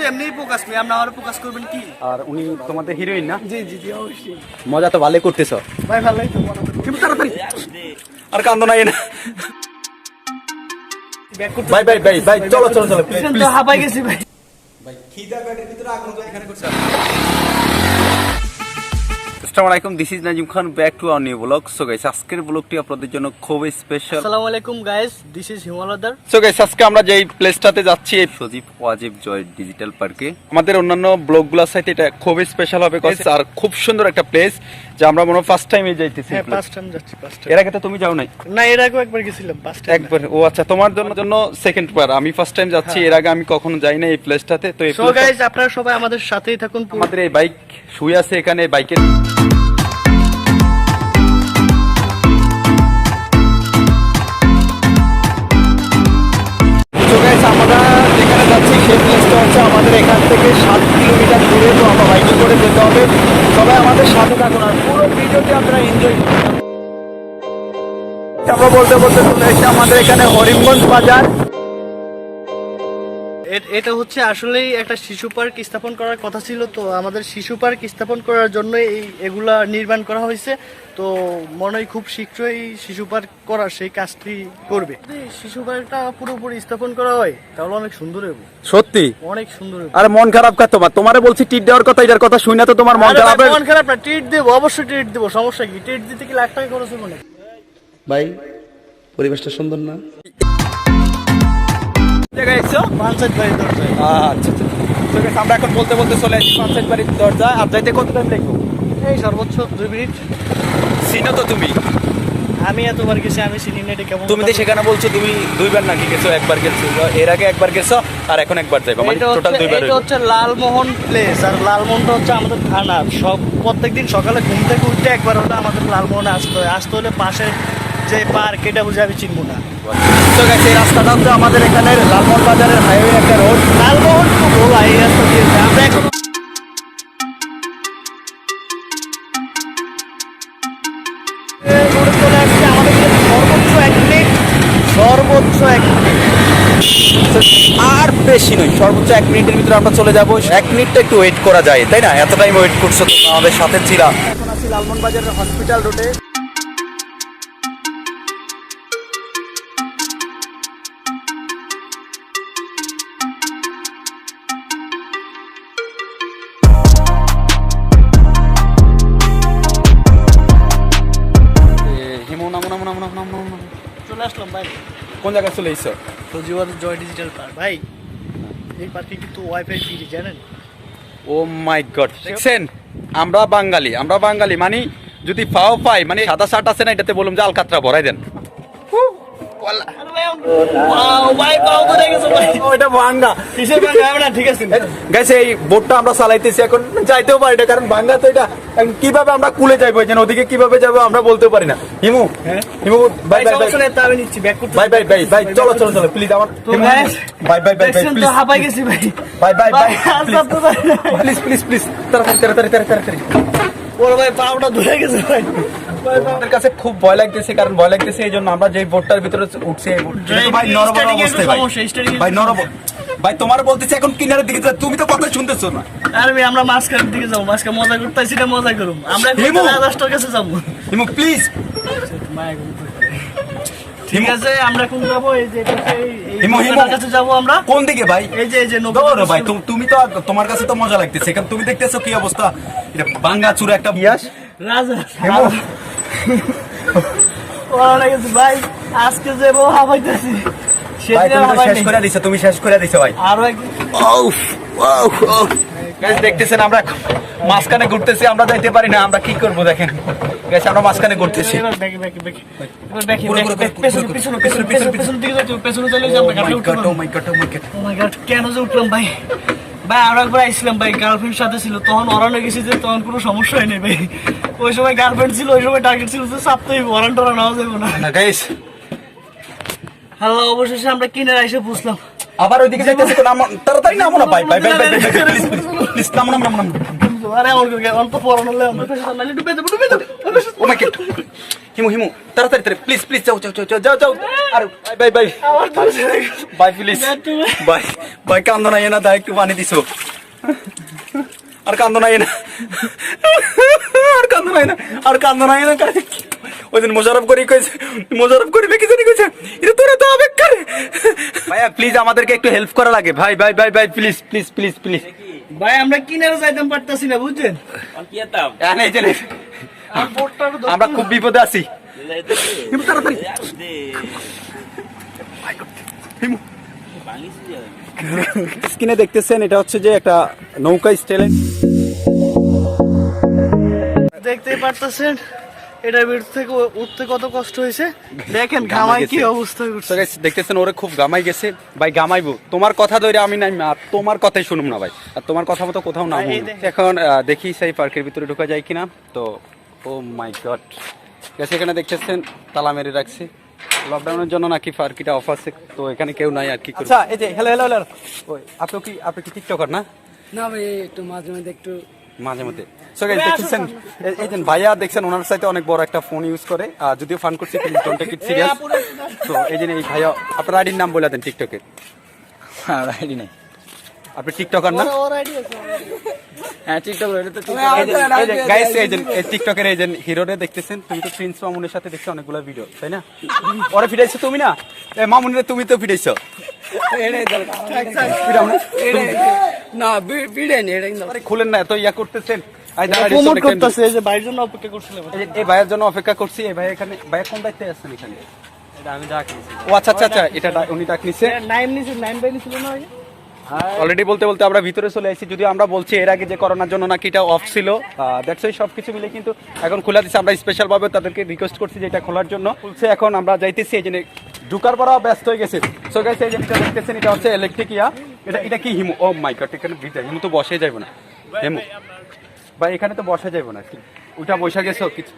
তো এমনিই ফোকাস নেই আপনি আমার ফোকাস করবেন কি? আর উনি তোমাদের হিরোইন না? জি জি জি অবশ্যই। মজা তো ভালোই করতেছো। ভাই ভালোই তো কিন্তু তাড়াতাড়ি। আর কান্দো নাই না। ভাই ভাই ভাই ভাই চলো চলো চলো তো গেছি ভাই। ভাই খিদা পেটের ভিতরে আগুন এখানে করছে। আসসালামু আলাইকুম this is Nazim Khan back to our new blog so guys আজকের ব্লগটি আপনাদের জন্য খুবই স্পেশাল আসসালামু আলাইকুম গাইস দিস ইজ হিমালয়দার সো গাইস আজকে আমরা যেই প্লেসটাতে যাচ্ছি এই সজীব ওয়াজিব জয় ডিজিটাল পার্কে আমাদের অন্যান্য ব্লগগুলোর সাথে এটা খুবই স্পেশাল হবে আর খুব সুন্দর একটা প্লেস যে আমরা মনে ফার্স্ট টাইমে যাইতেছি হ্যাঁ ফার্স্ট টাইম যাচ্ছি ফার্স্ট এর আগে তো তুমি যাও নাই? না এর আগেও একবার গেছিলাম ফার্স্ট টাইম একবার ও আচ্ছা তোমার জন্য জন্য সেকেন্ড বার। আমি ফার্স্ট টাইম যাচ্ছি এর আগে আমি কখনো যাই না এই প্লেসটাতে তো সো গাইস আপনারা সবাই আমাদের সাথেই থাকুন আমাদের এই বাইক শুয়ে আছে এখানে বাইকের আমাদের এখান থেকে সাত কিলোমিটার দূরে তো আমরা বাইকে করে যেতে হবে। সবাই আমাদের সাথে থাকুন আর পুরো ভিডিওটি আপনারা এনজয় আমরা বলতে বলতে চলে এসেছি আমাদের এখানে হরিমগঞ্জ বাজার। এটা হচ্ছে আসলেই একটা শিশু পার্ক স্থাপন করার কথা ছিল। তো আমাদের শিশু পার্ক স্থাপন করার জন্য এই এগুলা নির্মাণ করা হয়েছে। তো মনে হয় খুব শীঘ্রই শিশু পার্ক করার সেই কাজটি করবে। শিশু পার্কটা পুরোপুরি স্থাপন করা হয় তাহলে অনেক সুন্দর হবে। সত্যি? অনেক সুন্দর হবে। আরে মন খারাপ কা তোমার? তোমারে বলছি টিট দেওয়ার কথা এটার কথা শুনে তো তোমার মন খারাপ মন খারাপ না ট্রিট দেবো অবশ্যই ট্রিট দেবো সমস্যা কি? ট্রিট দিতে কি লাখ টাকা খরচ হবে না ভাই পরিবেশটা সুন্দর না? জায়গায় এসছো? পাঞ্চায়েত বাড়ির দরজায়। আচ্ছা আচ্ছা। আমরা এখন বলতে বলতে চলে আসছি পঞ্চায়েত বাড়ির আর যাইতে কত টাইম লাগবে? এই সর্বোচ্চ দুই মিনিট। চিনো তো তুমি? আমি এতবার গেছি আমি চিনি না এটা কেমন তুমি তো সেখানে বলছো তুমি দুইবার নাকি গেছো একবার গেছো। এর আগে একবার গেছো আর এখন একবার যাইবা। মানে টোটাল দুইবার এটা হচ্ছে লালমোহন প্লেস আর লালমোহনটা হচ্ছে আমাদের থানার। সব প্রত্যেকদিন সকালে ঘুম থেকে উঠতে একবার হলে আমাদের লালমোহনে আসতে হয়। আসতে হলে পাশে যে পার্ক এটা বুঝে আমি চিনবো না। তো guys, এই রাস্তাটা হচ্ছে আমাদের এখানে লালমোহন বাজারের হাইওয়ে একটা রোড লালমোহন? তো ভোলা এই রাস্তা দিয়েছে আমরা এখন চলে আসছে আমাদের সর্বোচ্চ এক মিনিট সর্বোচ্চ এক মিনিট আর বেশি নয় সর্বোচ্চ এক মিনিটের ভিতরে আমরা চলে যাব। এক মিনিটটা একটু ওয়েট করা যায় তাই না? এত টাইম ওয়েট করছ তো আমাদের সাথে ছিলা এখন আছি লালমোহন বাজারের হসপিটাল রোডে কোন জায়গায় চলে এসছো? সজিবাদ জয় ডিজিটাল পার্ক ভাই এই পার্কে কিন্তু ওয়াইফাই ফ্রি জানেন? Oh my god. দেখছেন? আমরা বাঙালি আমরা বাঙালি মানে যদি পাও পাই মানে সাদা শার্ট আছে না এটাতে বললাম যে আলকাতরা ভরাই দেন। আমরা চালাইতেছি এখন যাইতেও পারি না কারণ ভাঙ্গা তো এটা কীভাবে আমরা কুলে যাইবো ওদিকে কীভাবে যাব আমরা বলতে পারি না। হিমু হিমু বাই বাই চলো চলো চলো প্লিজ আমার বাই বাই গেছি ভাই। Bye bye. Please please please তাড়াতাড়ি তাড়াতাড়ি তাড়াতাড়ি। ওর ভাই পাওটা ধরে গেছে ভাই। ভাই আমাদের কাছে খুব ভয় লাগতেছে কারণ ভয় লাগতেছে এই জন্য আমরা যে বোটটার ভিতরে উঠছি ভাই নরবর অবস্থায় ভাই। ভাই নরবর ভাই তোমার বলতেছে এখন কিনারের দিকে যা, তুমি তো কথা শুনতেছো না। আরে ভাই আমরা মাঝখানের দিকে যাব মাঝখানে মজা করতেছি না মজা করুম। আমরা হিমু। রাস্তার কাছে যাব। হিমু প্লিজ ঠিক আছে আমরা কোন যাব এই যে হিমু, হিমু। কাছে যাব আমরা। কোন দিকে ভাই? এই যে এই যে দৌড়ো ভাই তুমি- তুমি তো তুমি কাছে তো মজা লাগতেছে। কারণ তুমি দেখতেছো কি অবস্থা? এটা বাঙ্গা চুরা একটা বিয়াস রাজা হিমু। ভালো লাগেছে ভাই। আজকে যে বউ হাবাইতেছি ভাই সেদিন তুমি শেষ করে দিছো তুমি শেষ করে দিছো ভাই। আরও এক উফ, উফ, উফ। Guys, দেখতেছেন আমরা মাঝখানে ঘুরতেছি আমরা যাইতে পারি না আমরা কি করব দেখেন। Guys, আমরা মাঝখানে ঘুরতেছি। Oh oh oh কেন যে উঠলাম ভাই? ভাই একবার আইছিলাম ভাই গার্লফ্রেন্ড সাথে ছিল তখন অরানো গেছি যে তখন কোনো সমস্যা হয়নি ভাই। ওই সময় গার্লফ্রেন্ড ছিল ওই সময় টার্গেট ছিল যে সাপ্তাহিক অরান টরান নেওয়া যাবে না। গাইস হ্যালো অবশেষে আমরা কিনারে এসে বুঝলাম আবার ওইদিকে যাইতেছে কোন তাড়াতাড়ি না ভাই ভাই ভাই ভাই। প্লিজ নামো নামো নামো। নামো আরে আমার অল্প পড়ানো হলে আমরা পেছনে নালে ডুবে যাব ডুবে যাব oh my god. Himu Himu তাড়াতাড়ি তাড়াতাড়ি প্লিজ প্লিজ যাও যাও যাও যাও যাও যাও। আর bye bye bye please bye bye কান্দো না এনা দা একটু পানি দিছো। আর কান্দো না। এনা আর কান্দো না এনা আর কান্দো না এনা কাছে ওই দিন মোজারফ করি কইছে মোজারফ করি কি জানি কইছে এটা তোরা তো আবেগ করে ভাইয়া প্লিজ আমাদেরকে একটু হেল্প করা লাগে। ভাই ভাই ভাই ভাই প্লিজ প্লিজ প্লিজ প্লিজ ভাই আমরা কিনারে যাইতাম পারতাছি না বুঝছেন? এখানে এই যে নে। আর বোটটা আমরা খুব বিপদে আছি। স্ক্রিনে দেখতেছেন এটা হচ্ছে যে একটা নৌকা স্টাইলে দেখতেই পারতেছেন। এটার ভিতর থেকে উঠতে কত কষ্ট হয়েছে? দেখেন ঘামায় কি অবস্থা করছে। Guys, দেখতেছেন ওরে খুব গামাই গেছে। ভাই গামাইবো। তোমার কথা ধরে আমি নাই আর তোমার কথাই শুনুম না ভাই। আর তোমার কথা মতো কোথাও না। এখন আহ, দেখি সেই পার্কের ভিতরে ঢোকা যায় কিনা। তো ও মাই গড গেছে এখানে দেখতেছেন তালা মেরে রাখছে। লকডাউনের জন্য নাকি পার্কিটা অফ আছে। তো এখানে কেউ নাই আর কি আচ্ছা এই যে হ্যালো হ্যালো হ্যালো ওই আপনি কি আপনি কি টিকটকার না? না ভাই একটু মাঝে মাঝে একটু মাঝে মধ্যে। সো গাইস দেখতেছেন এই- এই যে ভাইয়া দেখছেন ওনার সাথে অনেক বড় একটা ফোন ইউজ করে। আর যদিও ফান করছি please don't take it serious তো এই যে এই ভাইয়া আপনার আইডির নাম বলে দেন টিকটকে হ্যাঁ আইডি নাই। আপনি টিকটকার না? হ্যাঁ টিকটক এই এই গাইস এই যে এই টিকটকের এই যে হিরোরে দেখতেছেন তুমি তো প্রিন্স মামুনের সাথে দেখছ অনেকগুলো ভিডিও তাই না? ওরে ফিরাইছো তুমি না? এ মামুনের তুমি তো ফিরাইছো। এটাই দরকার। না আরে খুলেন না এত ইয়া করতেছেন। প্রমোট করতেছে এই যে ভাইয়ের জন্য অপেক্ষা করছিলাম। এই ভাইয়ের জন্য অপেক্ষা করছি এই ভাই এখানে ভাই কোন দায়িত্বে আছেন এখানে? আমি ডাক নিছি। ও আচ্ছা আচ্ছা আচ্ছা এটা উনি ডাক নিছে। নাইন নিছিল নাইন বাই নিছিল না অলরেডি বলতে বলতে আমরা ভিতরে চলে এসেছি যদি আমরা বলছি এর আগে যে করোনার জন্য নাকি এটা অফ ছিল। দ্যাটস ওই সব কিছু মিলে কিন্তু এখন খোলা দিচ্ছে আমরা স্পেশাল ভাবে তাদেরকে রিকোয়েস্ট করছি যে এটা খোলার জন্য। খুলছে এখন আমরা যাইতেছি এই জন্য ঢুকার পর ব্যস্ত হয়ে গেছে। সো গাইস এই যে দেখতেছেন এটা হচ্ছে ইলেকট্রিক ইয়া। এটা এটা কি হিমু? ও মাই গড এখানে ভিজা হিমু তো বসে যাইব না। হিমু। ভাই এখানে তো বসা যাইব না। ওটা বসে গেছো কিছু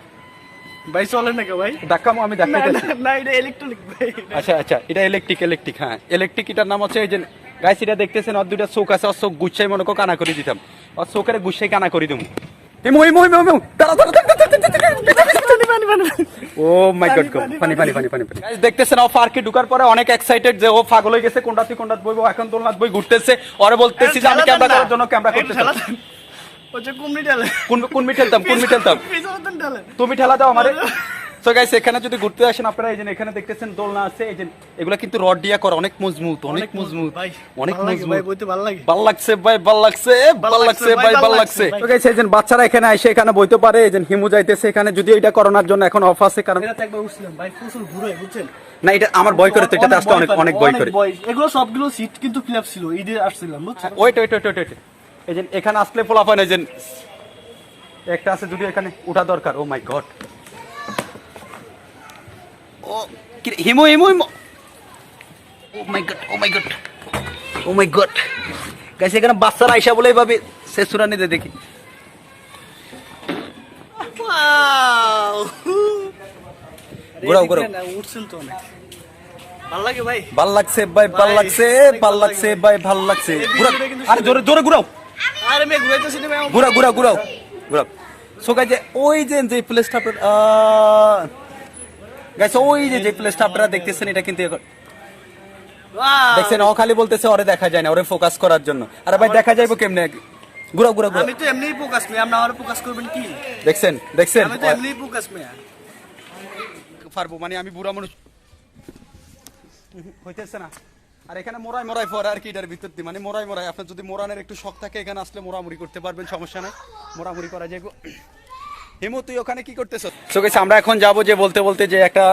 ভাই চলে নাকি ভাই। দেখামো আমি না দেখাইতেছি। না, না এটা ইলেকট্রিক ভাই। আচ্ছা আচ্ছা এটা ইলেকট্রিক ইলেকট্রিক হ্যাঁ। ইলেকট্রিক এটার নাম হচ্ছে এই যে গাইস এটা দেখতেছেন আর দুইটা চোখ আছে আর চোখ গুচ্ছাই মনে করো কানা করে দিতাম। আর চোখের গুচ্ছাই কানা করে দিমু। এই মই মই মই তারা দাঁড়া। ও মাই গড পানি পানি পানি পানি পানি দেখতেছেন ও পার্কে ঢুকার পরে অনেক এক্সাইটেড যে ও পাগল হয়ে গেছে কোনটা তুই কোনটা বইবো এখন দোলনাথ বই ঘুরতেছে। ওরে বলতেছি যে আমি ক্যামেরা করার জন্য ক্যামেরা করতেছি। হচ্ছে কোন কোন মিঠেলতাম কোন মিঠেলতাম তুমি ঠেলা দাও আমারে। সো গাইস এখানে যদি ঘুরতে আসেন আপনারা এই যে এখানে দেখতেছেন দোলনা আছে এই যে এগুলা কিন্তু রড দিয়া করা অনেক মজবুত অনেক মজবুত। অনেক মজবুত। ভাই বইতে ভালো লাগে। ভালো লাগছে ভাই ভালো লাগছে ভালো লাগছে ভাই ভালো লাগছে তো গাইস এই যে বাচ্চারা এখানে এসে এখানে বইতে পারে এই যে হিমু যাইতেছে এখানে যদি এটা করোনার জন্য এখন অফ আছে কারণ এটা একবার উঠছিলাম ভাই প্রচুর ঘুরে বুঝছেন? না এটা আমার ভয় করে তো এটাতে আসতে অনেক অনেক ভয় করে। এগুলো সবগুলো সিট কিন্তু ফিল ছিল ঈদে আসছিলাম বুঝছেন? ওয়েট ওয়েট ওয়েট ওয়েট এই যে এখানে আসলে পায় এই যে একটা আছে যদি এখানে উঠা দরকার ও my god oh Himu Himu Himu. Oh my god oh my god oh my god. Guys এখানে বাচ্চারা আইসা বলে ভাবে সে সুরানি দে দেখি! ঘোরাও, ঘোরাও। উঠছেন তো অনেক। ভালো লাগছে ভাই ভালো লাগছে ভালো লাগছে ভাই ভালো লাগছে। আরে জোরে জোরে ঘুরাও। আরে মেয়ে ঘুরাইতেছি না ঘুরা ঘুরা ঘুরাও ঘুরাও সো গাইস ওই যে যে প্লেসটা গাইস ওই যে যে প্লেসটা আপনারা দেখতেছেন এটা কিন্তু দেখছেন ও খালি বলতেছে ওরে দেখা যায় না ওরে ফোকাস করার জন্য। আরে ভাই দেখা যাইবো কেমনে? ঘুরা ঘুরা ঘুরা আমি তো এমনিই ফোকাস মে আপনি আমার ফোকাস করবেন কি? দেখছেন দেখছেন। আমি তো এমনিই ফোকাস মে পারব মানে আমি বুড়া মানুষ। হইতেছে না। আর এখানে মোরাই মোরাই পরে আর কি এটার ভিতর দিয়ে? মানে মোরাই মোরাই আপনার যদি মোরানের একটু শখ থাকে এখানে আসলে মোরামুড়ি করতে পারবেন সমস্যা নাই। মোরামুড়ি করা যাইব। হিমু তুই ওখানে কি করতেছ? সো গেছে আমরা এখন যাব যে বলতে বলতে যে একটা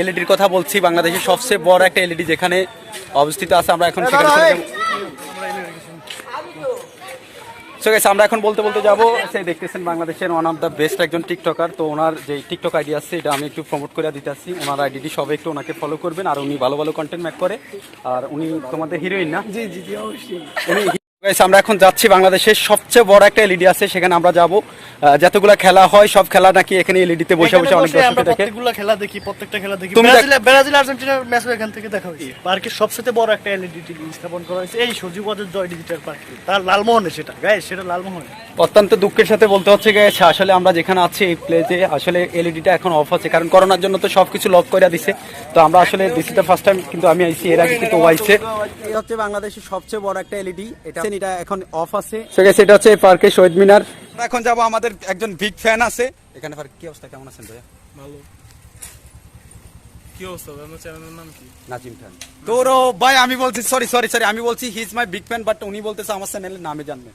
এলইডির কথা বলছি বাংলাদেশের সবচেয়ে বড় একটা এলইডি যেখানে অবস্থিত আছে আমরা এখন সেখানে সো গেছে আমরা এখন বলতে বলতে যাব সেই দেখতেছেন বাংলাদেশের ওয়ান অফ দ্য বেস্ট একজন টিকটকার তো ওনার যে টিকটক আইডি আছে এটা আমি একটু প্রমোট করে দিতে আসছি। ওনার আইডিটি সবাই একটু ওনাকে ফলো করবেন আর উনি ভালো ভালো কন্টেন্ট মেক করে আর উনি তোমাদের হিরোইন না? জি জি জি অবশ্যই। উনি আমরা এখন যাচ্ছি বাংলাদেশের সবচেয়ে বড় একটা এলইডি আছে সেখানে আমরা যাব। যতগুলো খেলা হয় সব খেলা নাকি এখানে এলইডিতে বসে বসে অনেক দর্শক দেখে। প্রত্যেকগুলো খেলা দেখি প্রত্যেকটা খেলা দেখি। ব্রাজিল ব্রাজিল আর্জেন্টিনার ম্যাচও এখান থেকে দেখা হয়েছে। পার্কের সবচেয়ে বড় একটা এলইডি টিভি স্থাপন করা হয়েছে। এই সজীবদের জয় ডিজিটাল পার্ক তার লালমোহনে সেটা। গায়ে সেটা লালমোহনে। অত্যন্ত দুঃখের সাথে বলতে হচ্ছে গেছে আসলে আমরা যেখানে আছি এই প্লেতে আসলে এলইডিটা এখন অফ আছে। কারণ করোনার জন্য তো সবকিছু লক করে দিছে। তো আমরা আসলে দিস ইজ ফার্স্ট টাইম কিন্তু আমি আইছি এর আগে কিন্তু ও আইছে। এই হচ্ছে বাংলাদেশের সবচেয়ে বড় একটা এলইডি এটা এটা এখন অফ আছে। সো গেছে এটা হচ্ছে পার্কে শহীদ মিনার। এখন যাব আমাদের একজন বিগ ফ্যান আছে। এখানে পার্ক কি অবস্থা? কেমন আছেন ভাইয়া? কি অবস্থা? ভাই আপনার চ্যানেলের নাম কি? নাজিম খান। তোরও ভাই আমি বলছি সরি সরি সরি আমি বলছি he my big fan but উনি বলতেছে আমার চ্যানেলের নামে জানবে।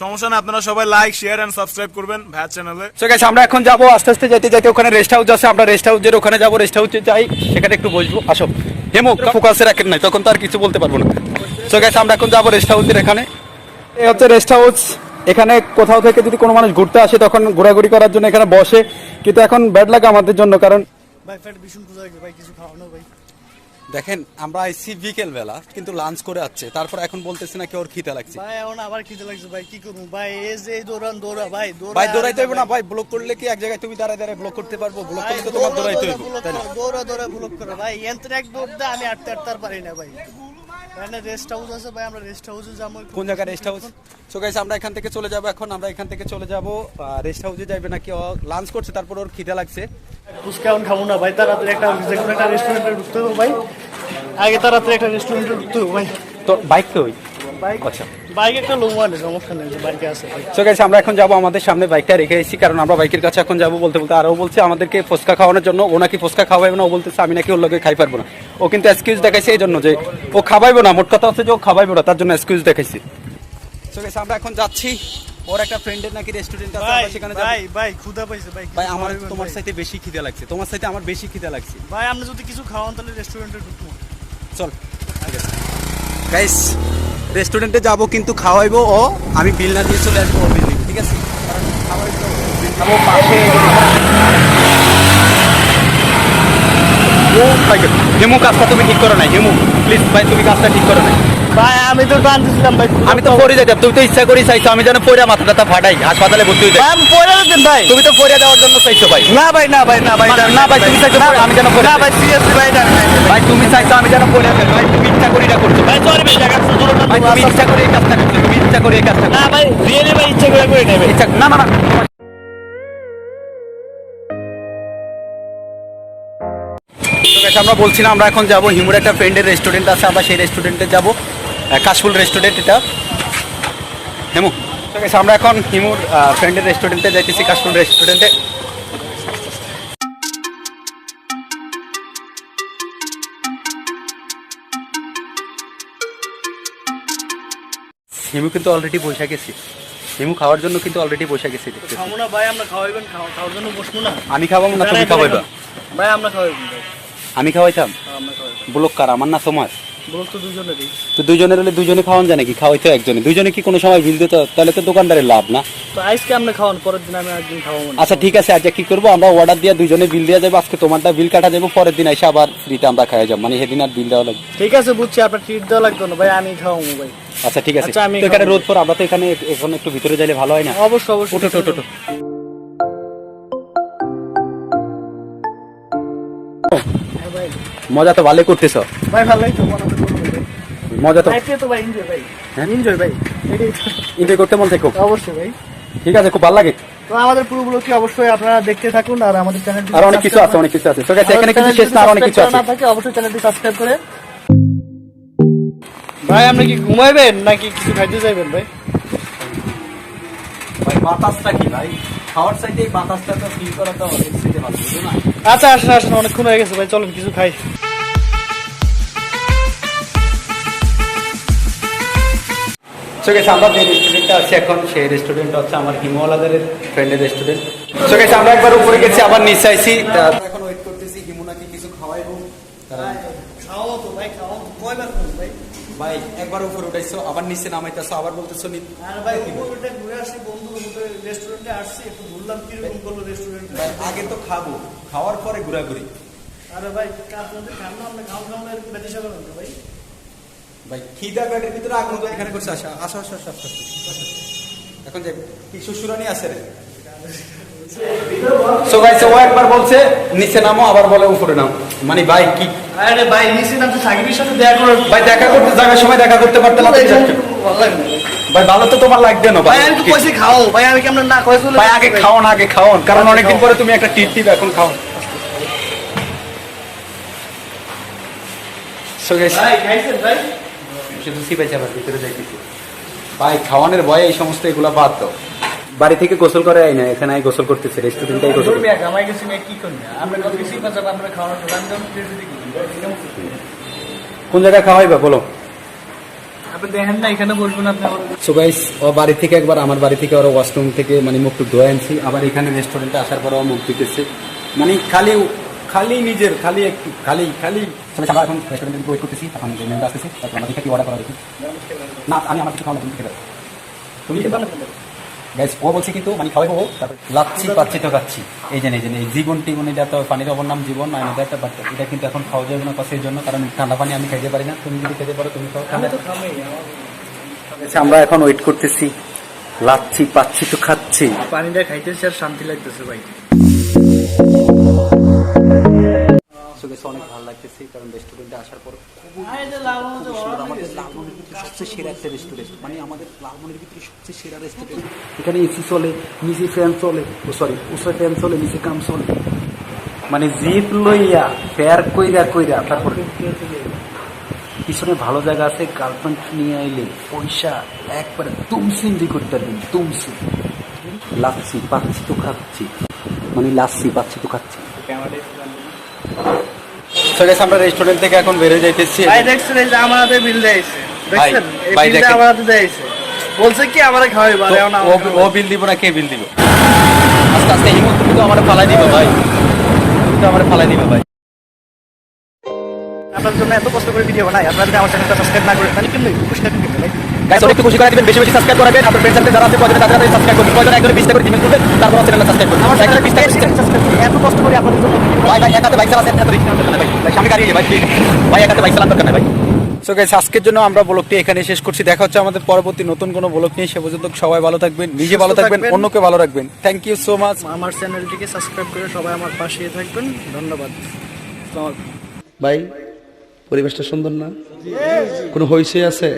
সমস্যা না আপনারা সবাই লাইক শেয়ার এন্ড সাবস্ক্রাইব করবেন ভাইয়ার চ্যানেলে। সো গাইস আমরা এখন যাব আস্তে আস্তে যেতে যেতে ওখানে রেস্ট হাউস আছে আমরা রেস্ট হাউসের ওখানে যাব রেস্ট হাউসে যাই সেখানে একটু বসবো আসো। হেমো ফোকাসে রাখেন নাই তখন তো আর কিছু বলতে পারব না। সো গাইস আমরা এখন যাব রেস্ট হাউসের এখানে। এই হচ্ছে রেস্ট হাউস এখানে কোথাও থেকে যদি কোনো মানুষ ঘুরতে আসে তখন ঘোরাঘুরি করার জন্য এখানে বসে। কিন্তু এখন ব্যাড লাগে আমাদের জন্য কারণ ভাই ফ্যাট ভীষণ খুঁজে লাগবে ভাই কিছু খাওয়ানো ভাই। দেখেন আমরা আইসি বিকেল বেলা কিন্তু লাঞ্চ করে আসছে। তারপর এখন বলতেছে না কি ওর খিদে লাগছে। ভাই এখন আবার খিদে লাগছে ভাই কি করব? ভাই এই যে এই দৌড়ান দৌড়া ভাই দৌড়া। ভাই দৌড়াইতে হইব না ভাই ব্লক করলে কি এক জায়গায় তুমি দাঁড়ায় দাঁড়ায় ব্লক করতে পারব? ব্লক করলে তো তোমার দৌড়াইতে হইব তাই না? দৌড়া দৌড়া ব্লক করে ভাই এন্ত্র এক দৌড় দেয় আমি আটতে আটতে আর পারি না ভাই। এখানে রেস্ট হাউস আছে ভাই আমরা রেস্ট হাউসে যাব। কোন জায়গায় রেস্ট হাউস সো গাইস আমরা এখান থেকে চলে যাব এখন আমরা এখান থেকে চলে যাব রেস্ট হাউসে যাইবে নাকি লাঞ্চ করছে তারপর ওর খিদে লাগছে। ফুচকা এখন খাব না ভাই তাড়াতাড়ি একটা যে কোনো একটা রেস্টুরেন্টে ঢুকতে হবে ভাই। আগে তাড়াতাড়ি একটা রেস্টুরেন্টে ঢুকতে হবে ভাই। তো বাইক তো ওই বাইক আচ্ছা। বাইক একটা লোক মানে সমস্যা নেই বাইকে আছে। গাইস আমরা এখন যাব আমাদের সামনে বাইকটা রেখে এসেছি কারণ আমরা বাইকের কাছে এখন যাব বলতে বলতে আর ও বলছে আমাদেরকে ফুচকা খাওয়ানোর জন্য। ও নাকি ফুচকা খাওয়াইবে না ও বলতেছে আমি নাকি ওর লগে খাই পারব না। ও কিন্তু এক্সকিউজ দেখাইছে এই জন্য যে ও খাওয়াইবো না মোট কথা হচ্ছে যে ও খাওয়াইবো না তার জন্য এক্সকিউজ দেখাইছে। সো গাইস আমরা এখন যাচ্ছি ওর একটা ফ্রেন্ডের নাকি রেস্টুরেন্ট আছে আমরা সেখানে যাব। ভাই ভাই ক্ষুধা পাইছে ভাই ভাই আমার তোমার সাথে বেশি খিদে লাগছে তোমার সাথে আমার বেশি খিদে লাগছে। ভাই আপনি যদি কিছু খাওয়ান তাহলে রেস্টুরেন্টে ঢুকবো। চল গাইস রেস্টুরেন্টে যাব কিন্তু খাওয়াইবো ও, আমি বিল না দিয়ে চলে আসব ও বিল ঠিক আছে? হেমু কাজটা তুমি ঠিক করো নাই, হেমু প্লিজ ভাই, তুমি কাজটা ঠিক করো ভাই আমি তো জানতেছিলাম ভাই আমি তো পড়ে যাইতাম তুমি তো ইচ্ছা করি চাইছো আমি যেন পড়ে মাথা টাথা ফাটাই হাসপাতালে ভর্তি হয়ে যাই। আমি পরে দিতেন ভাই। তুমি তো পড়ে যাওয়ার জন্য চাইছো ভাই। না ভাই না ভাই না ভাই না ভাই তুমি চাইছো আমি যেন পড়ে না ভাই সিরিয়াসলি ভাই না ভাই, তুমি চাইছো আমি যেন পড়ে যাই ভাই তুমি ইচ্ছা করি এটা করছ। ভাই সরি ভাই জায়গা দূরে ভাই তুমি ইচ্ছা করে এই কাজটা করছ তুমি ইচ্ছা করে এই কাজটা না ভাই রিয়েলি ভাই ইচ্ছা করে করে নেবে। ইচ্ছা না না না। আমরা বলছি না আমরা এখন যাব হিমুর একটা ফ্রেন্ডের রেস্টুরেন্ট আছে আমরা সেই রেস্টুরেন্টে যাব। কাশফুল রেস্টুরেন্ট এটা। হেমু। আমরা এখন হিমুর ফ্রেন্ডের রেস্টুরেন্টে যাইতেছি কাশফুল রেস্টুরেন্টে হিমু কিন্তু অলরেডি বসে গেছি হিমু খাওয়ার জন্য কিন্তু অলরেডি বসে গেছি। খাব না ভাই আমরা খাওয়াইবেন খাওয়ার জন্য বসবো না। আমি খাওয়াবো না তুমি খাওয়াইবা। ভাই আমরা খাওয়াইবেন ভাই। আমি খাওয়াইতাম। ব্লক কার আমার না তোমার তো দুজনের হলে দুজনে খাওয়ান যায় নাকি? খাওয়াইতো একজনে। দুজনে কি কোনো সময় বিল দিত? তাহলে তো দোকানদারের লাভ না। তো আজকে আমরা খাওয়ান পরের দিন আমি একদিন খাওয়াবো আচ্ছা ঠিক আছে আজকে কি করব? আমরা অর্ডার দিয়ে দুজনে বিল দেওয়া যাবে আজকে তোমারটা বিল কাটা যাব পরের দিন এসে আবার ফ্রিতে আমরা খাওয়া যাব। মানে সেদিন আর বিল দেওয়া লাগবে। ঠিক আছে বুঝছি আপনার ট্রিট দেওয়া না। ভাই আমি খাওয়াবো ভাই। আচ্ছা ঠিক আছে। আচ্ছা, আমি এখানে রোদ পর আমরা তো এখানে এখন একটু ভিতরে যাইলে ভালো হয় না? অবশ্যই অবশ্যই। মজা তো ভালো করতেছ। ভাই ভালো ভাই। মজা তো তো ভাই এনজয় ভাই। হ্যাঁ? এনজয় ভাই। এটাই এনজয় করতে মন থেকে অবশ্যই ভাই। ঠিক আছে খুব ভালো লাগে। তো আমাদের কি অবশ্যই আপনারা দেখতে থাকুন আর আমাদের চ্যানেল আর অনেক কিছু আছে অনেক কিছু আছে। তো এখানে কিন্তু শেষ না আর অনেক কিছু আছে। না থাকে অবশ্যই চ্যানেলটি সাবস্ক্রাইব করে ভাই আপনি কি ঘুমাইবেন নাকি কিছু খাইতে যাইবেন ভাই? ভাই বাতাসটা কি ভাই? খাওয়ার সাইডে বাতাসটা তো ফিল করা তো আচ্ছা আসেন আসেন অনেকক্ষণ হয়ে গেছে ভাই চলেন কিছু খাই। সো গেছে আমরা যে রেস্টুরেন্টটা আছে এখন সেই রেস্টুরেন্টটা হচ্ছে আমার হিমওয়ালাদের ফ্রেন্ডের রেস্টুরেন্ট সো গেছে আমরা একবার উপরে গেছি আবার নিচে আইছি। এখন ওয়েট করতেছি হিমুনাকে কিছু খাওয়াইবো। তো ভাই কয়বার ভাই? ভাই একবার উপরে উঠাইছো আবার নিচে নামাইতেছো আবার বলতেছো নি ভাই উপরে ঘুরে আসি বন্ধু রেস্টুরেন্টে আসছি একটু ঘুরলাম কীরকম করল রেস্টুরেন্টে আগে তো খাব খাওয়ার পরে ঘোরাঘুরি। আরে ভাই আপনাদের খান না আমরা খাওয়া খাওয়া এরকম ব্যতিসা করেন ভাই। ভাই খিদা পেটের ভিতরে আগুন এখানে করছে আসো, আসো। এখন যে কি শ্বশুরানি আছে রে? সো গাইস ও একবার বলছে নিচে নামো আবার বলে উপরে নামো। মানে ভাই কি? আরে ভাই নিচে নামতে সাকিবের সাথে দেখা করার ভাই দেখা করতে যাওয়ার সময় দেখা করতে পারতে না না। ভাই ভালো তো তোমার লাগবে না ভাই। আমি কইছি খাও ভাই আমি কেমন না কইছি ভাই আগে খাওন আগে খাওন কারণ অনেকদিন পরে তুমি একটা টিপ টিপ এখন খাও সো গাইস ভাই খাইছেন ভাই? শুধু সিপাই চাপার ভিতরে যাইতেছি। ভাই খাওয়ানোর ভয়ে এই সমস্ত এগুলা বাদ দাও। বাড়ি থেকে গোসল করে আই না এখানে আই গোসল করতেছে রেস্টুরেন্টটাই গোসল কোন জায়গায় খাওয়াইবা বলো? আপনি দেখেন না এখানে আবার। সো গাইস ও বাড়ি থেকে একবার আমার বাড়ি থেকে ওরা ওয়াশরুম থেকে মানে মুখ টুক ধোয়া আনছি। আবার এখানে রেস্টুরেন্টে আসার পর ও মুখ দিতেছে মানে খালি খালি নিজের খালি একটু খালি খালি আমরা এখন রেস্টুরেন্টে ওয়েট করতেছি এখন যে মেনু আসতেছে তারপর আমাদের কি অর্ডার করা দেখি। না আমি আমার কিছু খাওয়া তুমি খেতে পারো। খেতে গাইস ও বলছে কিন্তু মানে খাওয়াই পাবো তারপর লাচ্ছি পাচ্ছি তো খাচ্ছি। এই জন্য এই যে এই জীবন টিবন এটা তো পানির অপর নাম জীবন না এটা একটা বাট এটা কিন্তু এখন খাওয়া যাবে না কষের জন্য কারণ ঠান্ডা পানি আমি খাইতে পারি না। তুমি যদি খেতে পারো তুমি খাও। ঠান্ডা আচ্ছা, আমরা এখন ওয়েট করতেছি। লাচ্ছি পাচ্ছি তো খাচ্ছি। পানিটা খাইতেছি আর শান্তি লাগতেছে ভাই। অনেক ভালো লাগতেছে কারণ রেস্টুরেন্টে আসার পর আমাদের লালমনির ভিতরে সবচেয়ে সেরা একটা রেস্টুরেন্ট মানে আমাদের লালমনির ভিতরে সবচেয়ে সেরা রেস্টুরেন্ট এখানে এসি চলে নিচে ফ্যান চলে ও সরি উপরে ফ্যান চলে নিচে কাম চলে। মানে জিপ লইয়া ফেয়ার কইরা কইরা তারপর পিছনে ভালো জায়গা আছে গার্লফ্রেন্ড নিয়ে আইলে পয়সা একবারে তুমসিন্দি করতে পারবেন তুমসি। লাচ্ছি পাচ্ছি তো খাচ্ছি। মানে লাচ্ছি পাচ্ছি তো খাচ্ছি। Guys, আমরা রেস্টুরেন্ট থেকে এখন বের হয়ে যাইতেছি। ভাই দেখছেন এই যে আমার হাতে বিল দিয়েছে দেখছেন? এই বিলটা। আমার হাতে দিয়েছে বলছে কি আমারে খাওয়াই এখন ও বিল দিব না কে বিল দিব? আস্তে আস্তে হিমন্ত তুমি তো আমারে ফালাই দিবে ভাই। তুমি তো আমারে ফালাই দিবে ভাই। আপনার জন্য এত কষ্ট করে ভিডিও বানাই আপনারা যদি আমার চ্যানেলটা সাবস্ক্রাইব না করেন তাহলে কিন্তু খুশি থাকবেন কেমন ভাই? গাইস অনেক খুশি করে দিবেন বেশি বেশি সাবস্ক্রাইব করবেন। আপনার ফ্রেন্ডস সার্কেল যারা আছে কয়জন তাদের তাদের সাবস্ক্রাইব করবেন কয়জন একজন 20 টা করে দিবেন করবেন তারপর চ্যানেলটা সাবস্ক্রাইব করবেন। আমার একজন 20 টা করে সাবস্ক্রাইব এত কষ্ট করে আপনাদের জন্য ভাই ভাই একাতে বাইক চালাচ্ছেন এত রিস্ক নিতে ভাই। ভাই সামনে গাড়ি ভাই ভাই একাতে বাইক দরকার ভাই। সো গাইস আজকের জন্য আমরা ব্লগটি এখানে শেষ করছি। দেখা হচ্ছে আমাদের পরবর্তী নতুন কোনো ব্লগ নিয়ে। সে পর্যন্ত সবাই ভালো থাকবেন নিজে ভালো থাকবেন। অন্যকে ভালো রাখবেন। থ্যাংক ইউ সো মাচ আমার চ্যানেলটিকে সাবস্ক্রাইব করে সবাই আমার পাশে থাকবেন। ধন্যবাদ। ভাই পরিবেশটা সুন্দর না? কোনো হইসে আছে?